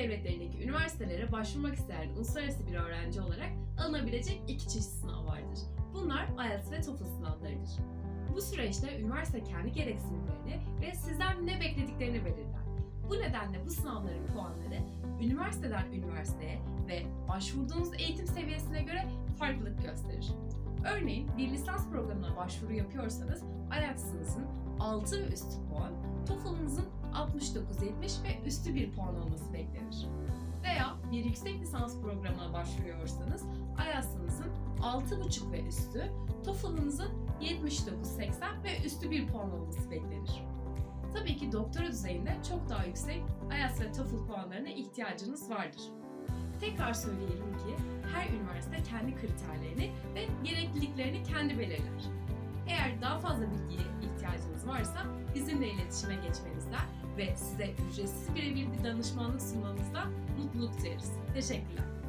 devletlerindeki üniversitelere başvurmak isteyen uluslararası bir öğrenci olarak alınabilecek iki çeşit sınav vardır. Bunlar IELTS ve TOEFL sınavlarıdır. Bu süreçte üniversite kendi gereksinimlerini ve sizden ne beklediklerini belirler. Bu nedenle bu sınavların puanları üniversiteden üniversiteye ve başvurduğunuz eğitim seviyesine göre farklılık gösterir. Örneğin bir lisans programına başvuru yapıyorsanız IELTS'ınızın 6 ve üstü puan, TOEFL'ınızın 69-70 ve üstü bir puan olması beklenir. Veya bir yüksek lisans programına başvuruyorsanız IELTS'ınızın 6,5 ve üstü, TOEFL'ınızın 79-80 ve üstü bir puan olması beklenir. Tabii ki doktora düzeyinde çok daha yüksek IELTS ve TOEFL puanlarına ihtiyacınız vardır. Tekrar söyleyelim ki her üniversite kendi kriterlerini ve gerekliliklerini kendi belirler. Eğer daha fazla bilgiye bizimle iletişime geçmenizden ve size ücretsiz birebir bir danışmanlık sunmamızda mutluluk duyarız. Teşekkürler.